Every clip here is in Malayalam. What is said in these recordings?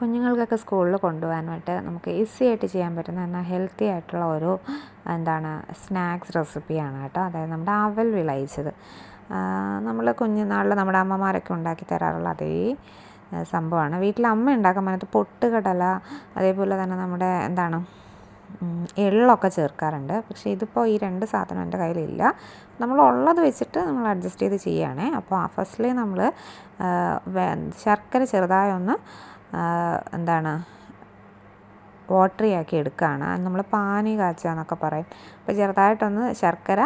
കുഞ്ഞുങ്ങൾക്കൊക്കെ സ്കൂളിൽ കൊണ്ടുപോകാനായിട്ട് നമുക്ക് ഈസി ആയിട്ട് ചെയ്യാൻ പറ്റുന്ന എന്നാൽ ഹെൽത്തി ആയിട്ടുള്ള ഒരു എന്താണ് സ്നാക്സ് റെസിപ്പിയാണ് കേട്ടോ. അതായത് നമ്മുടെ അവൽ വിളയിച്ചത്. നമ്മൾ കുഞ്ഞുനാളിൽ നമ്മുടെ അമ്മമാരൊക്കെ ഉണ്ടാക്കി തരാറുള്ള അതേ സംഭവമാണ്. വീട്ടിൽ അമ്മ ഉണ്ടാക്കാൻ അതിനകത്ത് പൊട്ടുകടല അതേപോലെ തന്നെ നമ്മുടെ എന്താണ് എള്ളൊക്കെ ചേർക്കാറുണ്ട്. പക്ഷേ ഇതിപ്പോൾ ഈ രണ്ട് സാധനം എന്റെ കയ്യിലില്ല. നമ്മൾ ഉള്ളത് വെച്ചിട്ട് നമ്മൾ അഡ്ജസ്റ്റ് ചെയ്ത് ചെയ്യുകയാണേ. അപ്പോൾ ഫസ്റ്റിൽ നമ്മൾ ശർക്കര ചെറുതായി ഒന്ന് ആ, എന്താണ് വാട്ടറി ആക്കി എടുക്കുകയാണ് നമ്മൾ പാനി കാച്ചുക എന്നൊക്കെ പറയും. അപ്പോൾ ചെറുതായിട്ടൊന്ന് ശർക്കര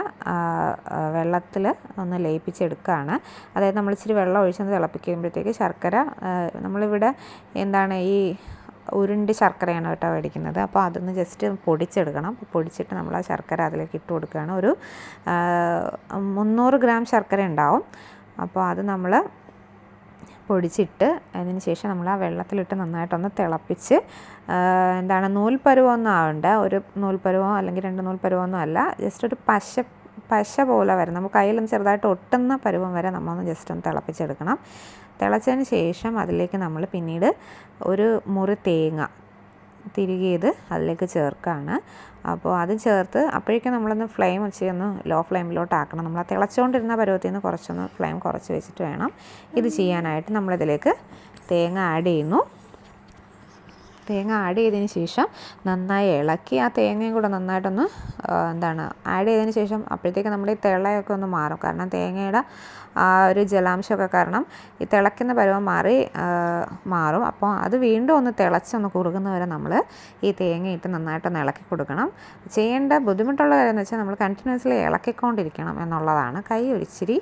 വെള്ളത്തിൽ ഒന്ന് ലയിപ്പിച്ചെടുക്കുകയാണ് അതായത് നമ്മൾ ഇച്ചിരി വെള്ളം ഒഴിച്ചൊന്ന് തിളപ്പിക്കുമ്പോഴത്തേക്ക് ശർക്കര നമ്മളിവിടെ എന്താണ് ഈ ഉരുണ്ട് ശർക്കരയാണ് കേട്ടോ മേടിക്കുന്നത്. അപ്പോൾ അതൊന്ന് ജസ്റ്റ് പൊടിച്ചെടുക്കണം. പൊടിച്ചിട്ട് നമ്മൾ ആ ശർക്കര അതിലേക്ക് ഇട്ട് കൊടുക്കുകയാണ്. ഒരു മുന്നൂറ് ഗ്രാം ശർക്കര ഉണ്ടാവും. അപ്പോൾ അത് നമ്മൾ പൊടിച്ചിട്ട് അതിന് ശേഷം നമ്മൾ ആ വെള്ളത്തിലിട്ട് നന്നായിട്ടൊന്ന് തിളപ്പിച്ച് എന്താണ് നൂൽപ്പരുവമൊന്നും ആവണ്ട. ഒരു നൂൽപ്പരുവോ അല്ലെങ്കിൽ രണ്ട് നൂൽപ്പരുവമൊന്നും അല്ല. ജസ്റ്റ് ഒരു പശ പശ പോലെ വരും. നമുക്ക് കയ്യിലൊന്ന് ചെറുതായിട്ട് ഒട്ടുന്ന പരുവം വരെ നമ്മളൊന്ന് ജസ്റ്റ് ഒന്ന് തിളപ്പിച്ചെടുക്കണം. തിളച്ചതിന് ശേഷം അതിലേക്ക് നമ്മൾ പിന്നീട് ഒരു മുറി തേങ്ങ തിരികിയത് അതിലേക്ക് ചേർക്കുകയാണ് അപ്പോൾ അത് ചേർത്ത് അപ്പോഴേക്കും നമ്മളൊന്ന് ഫ്ലെയിം വെച്ച് ഒന്ന് ലോ ഫ്ലെയിമിലോട്ട് ആക്കണം നമ്മൾ ആ തിളച്ചുകൊണ്ടിരുന്ന പരുവത്തിൽ നിന്ന് കുറച്ചൊന്ന് ഫ്ലെയിം കുറച്ച് വെച്ചിട്ട് വേണം. ഇത് ചെയ്യാനായിട്ട് നമ്മളിതിലേക്ക് തേങ്ങ ആഡ് ചെയ്യുന്നു. തേങ്ങ ആഡ് ചെയ്തതിന് ശേഷം നന്നായി ഇളക്കി ആ തേങ്ങയും കൂടെ നന്നായിട്ടൊന്ന് എന്താണ് ആഡ് ചെയ്തതിന് ശേഷം അപ്പോഴത്തേക്ക് നമ്മുടെ ഈ തിളയൊക്കെ ഒന്ന് മാറും. കാരണം തേങ്ങയുടെ ആ ഒരു ജലാംശമൊക്കെ കാരണം ഈ തിളയ്ക്കുന്ന പരുവം മാറി മാറും. അപ്പോൾ അത് വീണ്ടും ഒന്ന് തിളച്ചൊന്ന് കുറുകുന്ന വരെ നമ്മൾ ഈ തേങ്ങ ഇട്ട് നന്നായിട്ടൊന്ന് ഇളക്കി കൊടുക്കണം. ചെയ്യേണ്ട ബുദ്ധിമുട്ടുള്ള കാര്യം എന്ന് വെച്ചാൽ നമ്മൾ കണ്ടിന്യൂസ്ലി ഇളക്കിക്കൊണ്ടിരിക്കണം എന്നുള്ളതാണ്. കൈ ഒരിച്ചിരി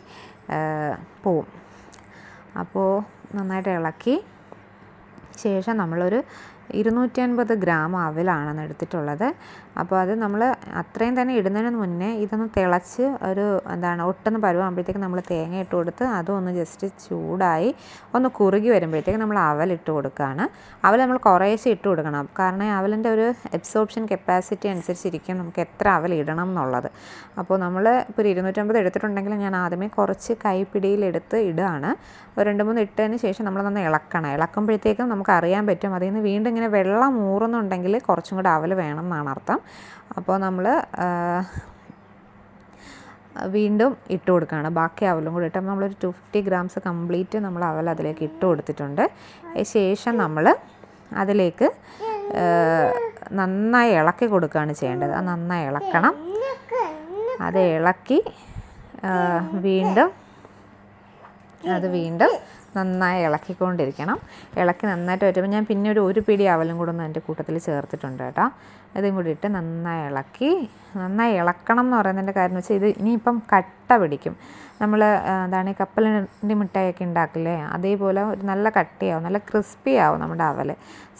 പോവും. അപ്പോൾ നന്നായിട്ട് ഇളക്കി ശേഷം നമ്മളൊരു ഇരുന്നൂറ്റി അൻപത് ഗ്രാം അവലാണ് എടുത്തിട്ടുള്ളത്. അപ്പോൾ അത് നമ്മൾ അത്രയും തന്നെ ഇടുന്നതിന് മുന്നേ ഇതൊന്ന് തിളച്ച് ഒരു എന്താണ് ഒട്ടുന്ന പരുവാകുമ്പോഴത്തേക്ക് നമ്മൾ തേങ്ങ ഇട്ട് കൊടുത്ത് അതൊന്ന് ജസ്റ്റ് ചൂടായി ഒന്ന് കുറുകി വരുമ്പോഴത്തേക്ക് നമ്മൾ അവലിട്ട് കൊടുക്കുകയാണ് അവൽ നമ്മൾ കുറേശ്ശെ ഇട്ട് കൊടുക്കണം. കാരണം അവലിന്റെ ഒരു എബ്സോർപ്ഷൻ കപ്പാസിറ്റി അനുസരിച്ചിരിക്കും നമുക്ക് എത്ര അവൽ ഇടണം എന്നുള്ളത്. അപ്പോൾ നമ്മൾ ഇപ്പോൾ ഇരുന്നൂറ്റമ്പത് എടുത്തിട്ടുണ്ടെങ്കിൽ ഞാൻ ആദ്യമേ കുറച്ച് കൈപ്പിടിയിലെടുത്ത് ഇടുകയാണ് ഒരു രണ്ട് മൂന്ന് ഇട്ടതിന് ശേഷം നമ്മൾ ഇളക്കണം. ഇളക്കുമ്പോഴത്തേക്കും നമുക്ക് അറിയാൻ പറ്റും അതിൽ നിന്ന് വീണ്ടും ഇങ്ങനെ വെള്ളം ഊറുന്നുണ്ടെങ്കിൽ കുറച്ചും കൂടെ അവൽ വേണം എന്നാണ് അർത്ഥം. അപ്പോൾ നമ്മൾ വീണ്ടും ഇട്ട് കൊടുക്കുകയാണ്. ബാക്കി അവലും കൂടി ഇട്ട് നമ്മളൊരു ടു ഫിഫ്റ്റി ഗ്രാംസ് കംപ്ലീറ്റ് നമ്മൾ അവൽ അതിലേക്ക് ഇട്ട് കൊടുത്തിട്ടുണ്ട്. ശേഷം നമ്മൾ അതിലേക്ക് നന്നായി ഇളക്കി കൊടുക്കുകയാണ് ചെയ്യേണ്ടത്. നന്നായി ഇളക്കണം. അത് ഇളക്കി വീണ്ടും അത് വീണ്ടും നന്നായി ഇളക്കിക്കൊണ്ടിരിക്കണം. ഇളക്കി നന്നായിട്ട് വരുമ്പോൾ ഞാൻ പിന്നെ ഒരു ഒരു പിടി അവലും കൂടെ ഒന്ന് എന്റെ കൂട്ടത്തിൽ ചേർത്തിട്ടുണ്ട് കേട്ടോ. ഇതും കൂടി ഇട്ട് നന്നായി ഇളക്കി നന്നായി ഇളക്കണം എന്ന് പറയുന്നതിന്റെ കാര്യം വെച്ചാൽ ഇത് ഇനിയിപ്പം കട്ട പിടിക്കും. നമ്മൾ എന്താണ് ഈ കപ്പലിന്റെ മിഠായിയൊക്കെ ഉണ്ടാക്കില്ലേ അതേപോലെ ഒരു നല്ല കട്ടിയാവും നല്ല ക്രിസ്പി ആവും നമ്മുടെ അവൽ.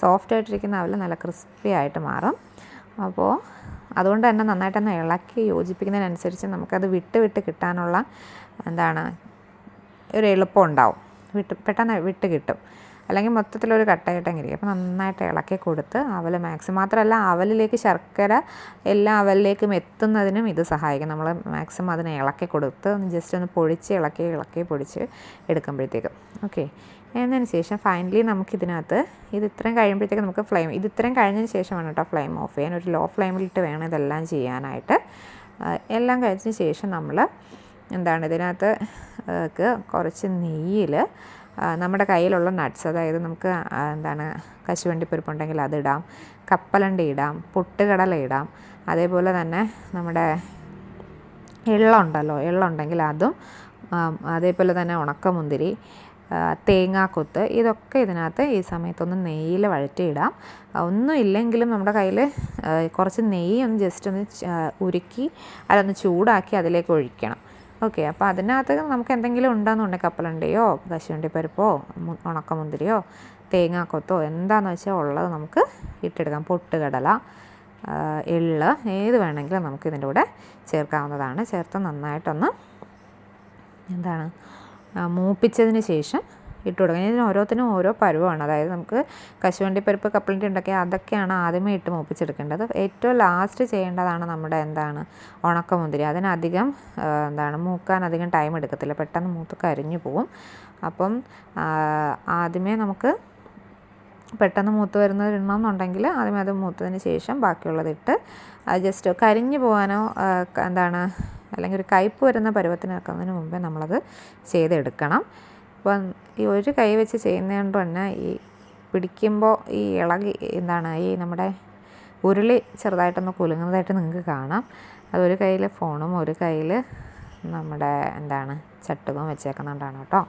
സോഫ്റ്റ് ആയിട്ടിരിക്കുന്ന അവൽ നല്ല ക്രിസ്പി ആയിട്ട് മാറും. അപ്പോൾ അതുകൊണ്ട് തന്നെ നന്നായിട്ടൊന്ന് ഇളക്കി യോജിപ്പിക്കുന്നതിനനുസരിച്ച് നമുക്കത് വിട്ട് വിട്ട് കിട്ടാനുള്ള എന്താണ് ഒരു എളുപ്പം ഉണ്ടാവും. വിട്ട് പെട്ടെന്ന് വിട്ട് കിട്ടും. അല്ലെങ്കിൽ മൊത്തത്തിലൊരു കട്ടയിട്ടെങ്കിരിക്കും അപ്പോൾ നന്നായിട്ട് ഇളക്കി കൊടുത്ത് അവൽ മാക്സിമം മാത്രമല്ല അവലിലേക്ക് ശർക്കര എല്ലാ അവലിലേക്കും എത്തുന്നതിനും ഇത് സഹായിക്കും. നമ്മൾ മാക്സിമം അതിനെ ഇളക്കി കൊടുത്ത് ജസ്റ്റ് ഒന്ന് പൊടിച്ച് ഇളക്കി ഇളക്കി പൊടിച്ച് എടുക്കുമ്പോഴത്തേക്കും. ഓക്കെ. എന്നതിന് ശേഷം ഫൈനലി നമുക്കിതിനകത്ത് ഇത് ഇത്രയും കഴിയുമ്പോഴത്തേക്ക് നമുക്ക് ഫ്ലെയിം ഇത് ഇത്രയും കഴിഞ്ഞതിന് ശേഷമാണ് കേട്ടോ ഫ്ലെയിം ഓഫ് ചെയ്യാൻ. ഒരു ലോ ഫ്ലെയിമിലിട്ട് വേണം ഇതെല്ലാം ചെയ്യാനായിട്ട്. എല്ലാം കഴിഞ്ഞതിന് ശേഷം നമ്മൾ എന്താണ് ഇതിനകത്ത് കുറച്ച് നെയ്യിൽ നമ്മുടെ കയ്യിലുള്ള നട്ട്സ് അതായത് നമുക്ക് എന്താണ് കശുവണ്ടിപ്പരിപ്പുണ്ടെങ്കിൽ അതിടാം കപ്പലണ്ടി ഇടാം പൊട്ടുകടല ഇടാം അതേപോലെ തന്നെ നമ്മുടെ എള്ളുണ്ടല്ലോ എള്ളുണ്ടെങ്കിൽ അതും അതേപോലെ തന്നെ ഉണക്കമുന്തിരി തേങ്ങാക്കൊത്ത് ഇതൊക്കെ ഇതിനകത്ത് ഈ സമയത്തൊന്ന് നെയ്യിൽ വഴറ്റിയിടാം. ഒന്നും ഇല്ലെങ്കിലും നമ്മുടെ കയ്യിൽ കുറച്ച് നെയ്യ് ഒന്ന് ജസ്റ്റ് ഒന്ന് ഉരുക്കി അതൊന്ന് ചൂടാക്കി അതിലേക്ക് ഒഴിക്കണം. ഓക്കെ അപ്പോൾ അതിനകത്ത് നമുക്ക് എന്തെങ്കിലും ഉണ്ടെന്നുണ്ടെങ്കിൽ കപ്പലണ്ടിയോ കശുവണ്ടി പരിപ്പോ ഉണക്കമുന്തിരിയോ തേങ്ങാക്കൊത്തോ എന്താണെന്ന് വെച്ചാൽ ഉള്ളത് നമുക്ക് ഇട്ടെടുക്കാം. പൊട്ടുകടല എള്ള് ഏത് വേണമെങ്കിലും നമുക്ക് ഇതിന്റെ കൂടെ ചേർക്കാവുന്നതാണ്. ചേർത്ത് നന്നായിട്ടൊന്ന് എന്താണ് മൂപ്പിച്ചതിന് ശേഷം ഇട്ട് കൊടുക്കുക ഇതിന് ഓരോത്തിനും ഓരോ പരുവമാണ്. അതായത് നമുക്ക് കശുവണ്ടി പരിപ്പ് കപ്പലണ്ടി ഉണ്ടൊക്കെ അതൊക്കെയാണ് ആദ്യമേ ഇട്ട് മൂപ്പിച്ചെടുക്കേണ്ടത്. ഏറ്റവും ലാസ്റ്റ് ചെയ്യേണ്ടതാണ് നമ്മുടെ എന്താണ് ഉണക്കമുന്തിരി. അതിനധികം എന്താണ് മൂക്കാൻ അധികം ടൈം എടുക്കത്തില്ല. പെട്ടെന്ന് മൂത്ത് കരിഞ്ഞു പോവും. അപ്പം ആദ്യമേ നമുക്ക് പെട്ടെന്ന് മൂത്ത് വരുന്നത് ഇടണമെന്നുണ്ടെങ്കിൽ ആദ്യം അത് മൂത്തതിന് ശേഷം ബാക്കിയുള്ളതിട്ട് ജസ്റ്റ് കരിഞ്ഞു പോകാനോ എന്താണ് അല്ലെങ്കിൽ ഒരു കയ്പ് വരുന്ന പരുവത്തിനാക്കുന്നതിന് മുമ്പേ നമ്മളത് ചെയ്തെടുക്കണം. അപ്പം ഈ ഒരു കൈ വെച്ച് ചെയ്യുന്നതുകൊണ്ട് തന്നെ ഈ പിടിക്കുമ്പോൾ ഈ ഇളകി എന്താണ് ഈ നമ്മുടെ ഉരുളി ചെറുതായിട്ടൊന്ന് കുലുങ്ങുന്നതായിട്ട് നിങ്ങൾക്ക് കാണാം. അതൊരു കയ്യിൽ ഫോണും ഒരു കയ്യിൽ നമ്മുടെ എന്താണ് ചട്ടുകവും വെച്ചേക്കുന്നുണ്ടാണ് കേട്ടോ.